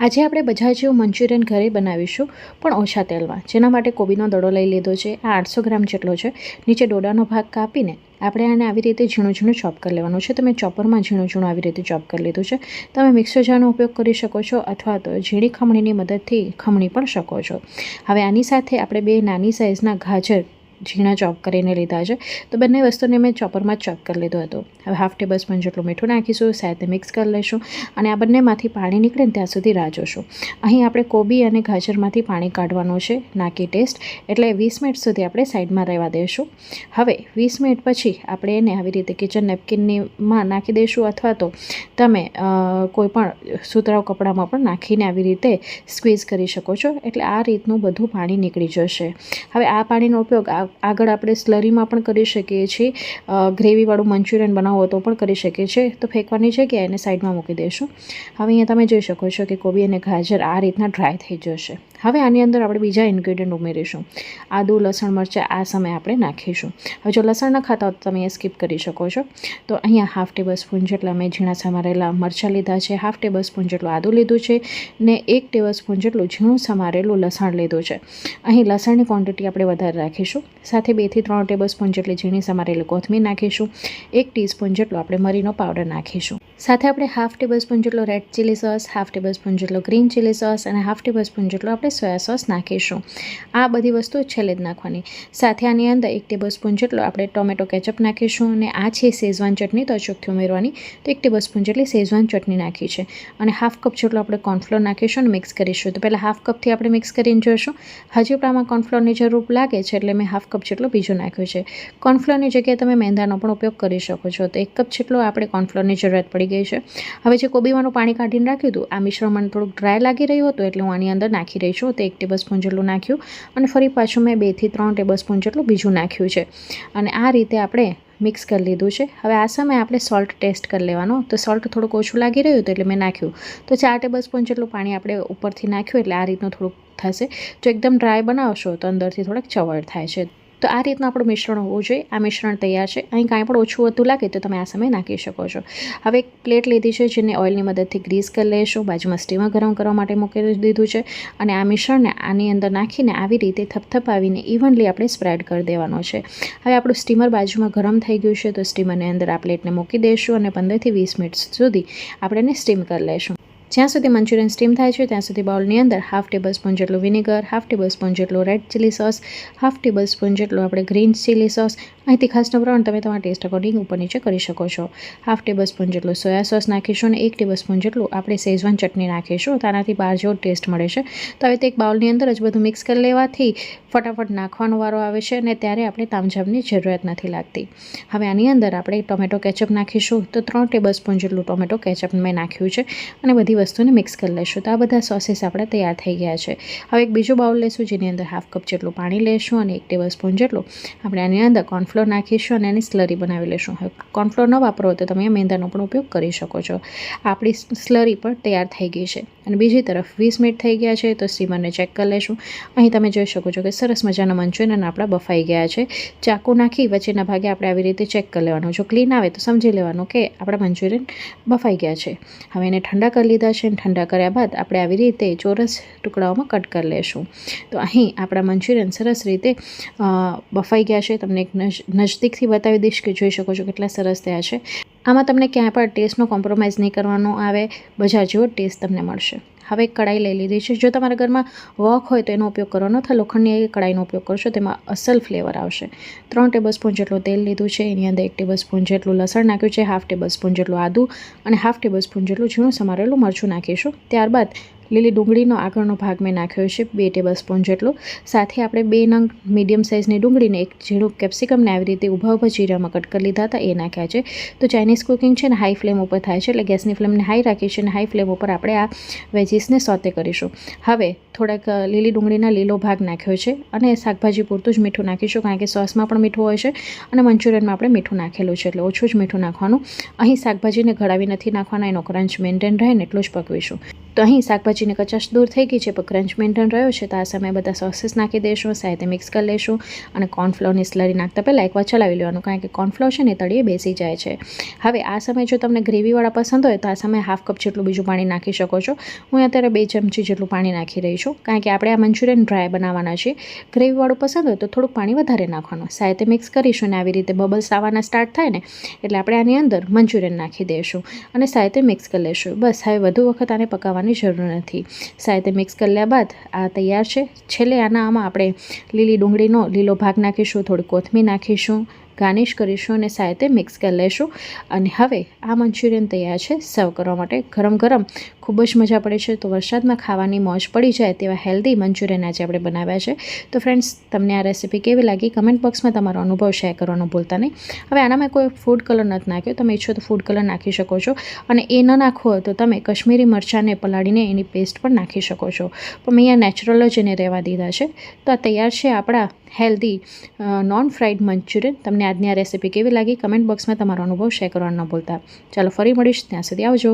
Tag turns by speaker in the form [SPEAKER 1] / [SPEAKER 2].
[SPEAKER 1] આજે આપણે બજાર જેવું મંચુરિયન ઘરે બનાવીશું, પણ ઓછા તેલમાં. જેના માટે કોબીનો દડો લઈ લીધો છે, આ આઠસો ગ્રામ જેટલો છે. નીચે ડોડાનો ભાગ કાપીને આપણે આને આવી રીતે ઝીણું ઝીણું ચોપ કરી લેવાનું છે. તમે ચોપરમાં ઝીણું ઝીણું આવી રીતે ચોપ કરી લીધું છે. તમે મિક્સર જારનો ઉપયોગ કરી શકો છો અથવા તો ઝીણી ખમણીની મદદથી ખમણી પણ શકો છો. હવે આની સાથે આપણે બે નાની સાઇઝના ગાજર ઝીણા ચોપ કરીને લીધા છે. તો બંને વસ્તુને મેં ચોપરમાં ચોપ કરી લીધો હતો. હવે હાફ ટેબલ સ્પૂન જેટલું મીઠું નાખીશું, સાથે મિક્સ કરી લઈશું અને આ બંનેમાંથી પાણી નીકળે ત્યાં સુધી રાહ જોશું. અહીં આપણે કોબી અને ગાજરમાંથી પાણી કાઢવાનું છે નાકી ટેસ્ટ એટલે વીસ મિનિટ સુધી આપણે સાઈડમાં રહેવા દઈશું હવે વીસ મિનિટ પછી આપણે એને આવી રીતે કિચન નેપકિનનીમાં નાખી દઈશું અથવા તો તમે કોઈપણ કોઈ સુતરાઉ કપડામાં પણ નાખીને આવી રીતે સ્ક્વીઝ કરી શકો છો. એટલે આ રીતનું બધું પાણી નીકળી જશે. હવે આ પાણીનો ઉપયોગ આ- આગળ આપણે સ્લરીમાં પણ કરી શકીએ છીએ. ગ્રેવીવાળું મંચુરિયન બનાવવું તો પણ કરી શકીએ છીએ. તો ફેંકવાની જગ્યાએ એને સાઈડમાં મૂકી દઈશું હવે અહીંયા તમે જોઈ શકો છો કે કોબી અને ગાજર આ રીતના ડ્રાય થઈ જશે. હવે આની અંદર આપણે બીજા ઇન્ગ્રેડિયન્ટ ઉમેરીશું. આદુ, લસણ, મરચાં આ સમયે આપણે નાખીશું. હવે જો લસણ ન ખાતા હો તો તમે એ સ્કીપ કરી શકો છો. તો અહીંયા હાફ ટેબલ સ્પૂન જેટલા મેં ઝીણા સમારેલા મરચાં લીધા છે, હાફ ટેબલ સ્પૂન જેટલું આદું લીધું છે ને એક ટેબલ સ્પૂન જેટલું ઝીણું સમારેલું લસણ લીધું છે. અહીં લસણની ક્વોન્ટિટી આપણે વધારે રાખીશું. સાથે બેથી ત્રણ ટેબલ સ્પૂન જેટલી ઝીણી સમારેલી કોથમીર નાખીશું, એક ટીસ્પૂન જેટલો આપણે મરીનો પાવડર નાખીશું. સાથે આપણે હાફ ટેબલ સ્પૂન જેટલો red chilli sauce, half tablespoon જેટલો ગ્રીન ચીલી સોસ અને હાફ ટેબલ સ્પૂન જેટલો આપણે સોયા સોસ નાખીશું. આ બધી વસ્તુ છેલ્લે જ નાખવાની. સાથે આની અંદર એક ટેબલ સ્પૂન જેટલો આપણે ટોમેટો કેચઅપ નાખીશું અને આ છે શેઝવાન ચટણી, તો ચોખ્ખી ઉમેરવાની. તો એક ટેબલ સ્પૂન જેટલી શેઝવાન ચટણી નાખી છે. અને હાફ કપ જેટલો આપણે કોર્નફ્લોર નાખીશું અને મિક્સ કરીશું. તો પહેલાં હાફ કપથી આપણે મિક્સ કરીને જોઈશું. હજી પણ આમાં કોર્નફ્લોરની જરૂર લાગે છે, એટલે મેં હાફ કપ જેટલો બીજો નાખ્યો છે. કોર્નફ્લોરની જગ્યાએ તમે મેંદાનો પણ ઉપયોગ કરી શકો છો. તો એક કપ જેટલો આપણે કોર્નફ્લોરની જરૂરત પડી ગઈ છે. હવે જે કોબીમાંનું પાણી કાઢીને રાખ્યું હતું, આ મિશ્રણ થોડુંક ડ્રાય લાગી રહ્યું હતું એટલે હું આની અંદર નાખી રહી છું. તો એક ટેબલ સ્પૂન જેટલું નાખ્યું અને ફરી પાછું મેં બેથી ત્રણ ટેબલ સ્પૂન જેટલું બીજું નાખ્યું છે. અને આ રીતે આપણે મિક્સ કરી લીધું છે. હવે આ સમયે આપણે સોલ્ટ ટેસ્ટ કરી લેવાનો. તો સોલ્ટ થોડુંક ઓછું લાગી રહ્યું હતું એટલે મેં નાખ્યું. તો ચાર ટેબલ સ્પૂન જેટલું પાણી આપણે ઉપરથી નાખ્યું એટલે આ રીતનું થોડુંક થશે. જો એકદમ ડ્રાય બનાવશો તો અંદરથી થોડાક ચવડ થાય છે. તો આ રીતનું આપણું મિશ્રણ હોવું જોઈએ. આ મિશ્રણ તૈયાર છે. અહીં કાંઈ પણ ઓછું વધુ લાગે તો તમે આ સમયે નાખી શકો છો. હવે એક પ્લેટ લીધી છે જેને ઓઇલની મદદથી ગ્રીસ કરી લઈશું બાજુમાં સ્ટીમર ગરમ કરવા માટે મૂકી દીધું છે અને આ મિશ્રણને આની અંદર નાખીને આવી રીતે થપથપાવીને ઇવનલી આપણે સ્પ્રેડ કરી દેવાનો છે. હવે આપણું સ્ટીમર બાજુમાં ગરમ થઈ ગયું છે તો સ્ટીમરની અંદર આ પ્લેટને મૂકી દઈશું અને પંદરથી વીસ મિનિટ સુધી આપણે એને સ્ટીમ કરી લઈશું જ્યાં સુધી મંચુરિયન સ્ટીમ થાય છે, ત્યાં સુધી બાઉલની અંદર હાફ ટેબલ સ્પૂન જેટલું વિનેગર, હાફ ટેબલ સ્પૂન જેટલું red chilli sauce, half tablespoon જેટલું આપણે ગ્રીન ચીલી સોસ. અહીંથી ખાસનું પ્રમાણ તમે તમારા ટેસ્ટ અકોર્ડિંગ ઉપર નીચે કરી શકો છો. હાફ ટેબલ સ્પૂન જેટલું સોયા સોસ નાખીશું અને એક ટેબલ સ્પૂન જેટલું આપણે શેઝવાન ચટણી નાખીશું. તેનાથી બહાર જેવો ટેસ્ટ મળે છે. તો હવે તે એક બાઉલની અંદર જ બધું મિક્સ કરી લેવાથી ફટાફટ નાખવાનો વારો આવે છે અને ત્યારે આપણે તામઝામની જરૂરિયાત નથી લાગતી. હવે આની અંદર આપણે ટોમેટો કેચઅપ નાખીશું. તો ત્રણ ટેબલ સ્પૂન જેટલું ટોમેટો કેચઅપ મેં નાખ્યું છે અને બધી વસ્તુને મિક્સ કરી લઈશું. તો આ બધા સોસીસ આપણે તૈયાર થઈ ગયા છે. હવે એક બીજું બાઉલ લેશું, જેની અંદર હાફ કપ જેટલું પાણી લેશું અને એક ટેબલ સ્પૂન જેટલું આપણે આની અંદર કોર્નફ્લોર નાખીશું અને એની સ્લરી બનાવી લઈશું. હવે કોર્નફ્લોર ન વાપરો તો તમે મેંદાનો પણ ઉપયોગ કરી શકો છો. આપણી સ્લરી પણ તૈયાર થઈ ગઈ છે. અને બીજી તરફ વીસ મિનિટ થઈ ગયા છે, તો સ્ટીમરને ચેક કરી લઈશું અહીં તમે જોઈ શકો છો કે સરસ મજાના મંચુરિયન આપણા બફાઈ ગયા છે. ચાકુ નાખી વચ્ચેના ભાગે આપણે આવી રીતે ચેક કરી લેવાનું. જો ક્લીન આવે તો સમજી લેવાનું કે આપણા મંચુરિયન બફાઈ ગયા છે. હવે એને ઠંડા કરી લીધા છે અને ઠંડા કર્યા બાદ આપણે આવી રીતે ચોરસ ટુકડાઓમાં કટ કરી લેશું. તો અહીં આપણા મંચુરિયન સરસ રીતે બફાઈ ગયા છે. તમને એક નજ- નજદીકથી બતાવી દઈશ કે જોઈ શકો છો કેટલા સરસ થયા છે. આમાં તમને ક્યાંય પણ ટેસ્ટનો કોમ્પ્રોમાઇઝ નહીં કરવાનો આવે, બજાર જેવો ટેસ્ટ તમને મળશે. હવે કડાઈ લઈ લીધી છે. જો તમારા ઘરમાં વોક હોય તો એનો ઉપયોગ કરવાનો, અથવા લોખંડની કડાઈનો ઉપયોગ કરશો, તેમાં અસલ ફ્લેવર આવશે. ત્રણ ટેબલ સ્પૂન જેટલું તેલ લીધું છે, એની અંદર એક ટેબલ સ્પૂન જેટલું લસણ નાખ્યું છે હાફ ટેબલ સ્પૂન જેટલું આદું, અને હાફ ટેબલ સ્પૂન જેટલું ઝીણું સમારેલું મરચું નાખીશું. ત્યારબાદ લીલી ડુંગળીનો આગળનો ભાગ મેં નાખ્યો છે, બે ટેબલ સ્પૂન જેટલો. સાથે આપણે બે નંગ મીડિયમ સાઇઝની ડુંગળીને એક ઝીણું કેપ્સિકમને આવી રીતે ઊભા ઊભા જીરામાં કટ કરી લીધા હતા, એ નાખ્યા છે. તો ચાઇનીઝ કુકિંગ છે ને હાઈ ફ્લેમ ઉપર થાય છે, એટલે ગેસની ફ્લેમને હાઈ રાખી છે અને હાઈ ફ્લેમ ઉપર આપણે આ વેજીસને સોતે કરીશું. હવે થોડાક લીલી ડુંગળીના લીલો ભાગ નાખ્યો છે અને શાકભાજી પૂરતું જ મીઠું નાખીશું કારણ કે સોસમાં પણ મીઠું હોય છે અને મંચુરિયનમાં આપણે મીઠું નાખેલું છે એટલે ઓછું જ મીઠું નાખવાનું. અહીં શાકભાજીને ઘડાવી નથી નાખવાના, એનો ક્રંચ મેન્ટેન રહે ને એટલું જ પકવીશું. તો અહીં શાકભાજીની કચાશ દૂર થઈ ગઈ છે, પણ ક્રંચ મેન્ટેન રહ્યો છે, તો આ સમયે બધા સોસીસ નાખી દઈશું સાથે મિક્સ કરી લઈશું અને કોર્નફ્લોરની સ્લરી નાખતા પહેલાં એકવાર ચલાવી લેવાનું, કારણ કે કોર્નફ્લોર છે ને તળીએ બેસી જાય છે. હવે આ સમયે જો તમને ગ્રેવીવાળા પસંદ હોય, તો આ સમયે હાફ કપ જેટલું બીજું પાણી નાખી શકો છો. હું અત્યારે બે ચમચી જેટલું પાણી નાખી રહી છું. કારણ કે આપણે આ મંચુરિયન ડ્રાય બનાવવાના છે. ગ્રેવીવાળું પસંદ હોય તો થોડુંક પાણી વધારે નાખવાનું. સાથે મિક્સ કરીશું ને આવી રીતે બબલ્સ આવવાના સ્ટાર્ટ થાય ને, એટલે આપણે આની અંદર મંચુરિયન નાખી દઈશું અને સાથે મિક્સ કરી લઈશું બસ, હવે વધુ વખત આને પકાવવાની જરૂર નથી. સાથે મિક્સ કરી લ્યા બાદ આ તૈયાર છે. છેલ્લે આના આમાં આપણે લીલી ડુંગળીનો લીલો ભાગ નાખીશું, થોડી કોથમીર નાખીશું, ગાર્નિશ કરીશું અને સાથે મિક્સ કરી લઈશું અને હવે આ મંચુરિયન તૈયાર છે. સર્વ કરવા માટે ગરમ ગરમ ખૂબ જ મજા પડે છે. તો વરસાદમાં ખાવાની મોજ પડી જાય તેવા હેલ્ધી મંચુરિયન આજે આપણે બનાવ્યા છે. તો ફ્રેન્ડ્સ તમને આ રેસીપી કેવી લાગી? કમેન્ટ બોક્સમાં તમારો અનુભવ શેર કરવાનું ભૂલતા નહીં. હવે આનામાં કોઈ ફૂડ કલર નથી નાખ્યો. તમે ઈચ્છો તો ફૂડ કલર નાખી શકો છો. અને એ ન નાખો તો તમે કશ્મીરી મરચાંને પલાળીને એની પેસ્ટ પણ નાખી શકો છો. પણ મેં અહીંયા નેચરલ જ એને રહેવા દીધા છે. તો આ તૈયાર છે આપણા હેલ્ધી નોન ફ્રાઈડ મંચુરિયન. તમને આજની આ રેસીપી કેવી લાગી? કમેન્ટ બોક્સમાં તમારો અનુભવ શેર કરવાનું ન ભૂલતા. ચાલો ફરી મળીશ. ત્યાં સુધી આવજો.